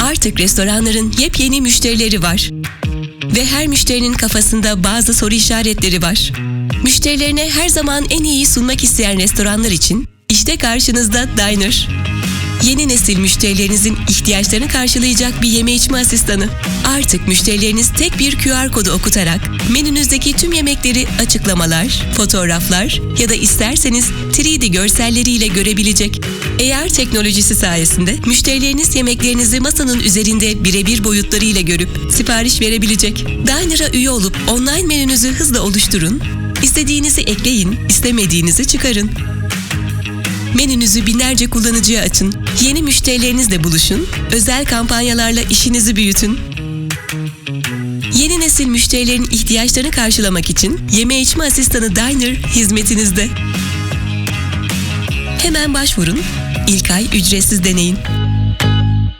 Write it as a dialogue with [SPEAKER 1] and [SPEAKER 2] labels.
[SPEAKER 1] Artık restoranların yepyeni müşterileri var. Ve her müşterinin kafasında bazı soru işaretleri var. Müşterilerine her zaman en iyiyi sunmak isteyen restoranlar için işte karşınızda Diner. Yeni nesil müşterilerinizin ihtiyaçlarını karşılayacak bir yeme içme asistanı. Artık müşterileriniz tek bir QR kodu okutarak menünüzdeki tüm yemekleri açıklamalar, fotoğraflar ya da isterseniz 3D görselleriyle görebilecek. AR teknolojisi sayesinde müşterileriniz yemeklerinizi masanın üzerinde birebir boyutlarıyla görüp sipariş verebilecek. Diner'a üye olup online menünüzü hızla oluşturun, istediğinizi ekleyin, istemediğinizi çıkarın. Menünüzü binlerce kullanıcıya açın. Yeni müşterilerinizle buluşun. Özel kampanyalarla işinizi büyütün. Yeni nesil müşterilerin ihtiyaçlarını karşılamak için yeme içme asistanı Diner hizmetinizde. Hemen başvurun. İlk ay ücretsiz deneyin.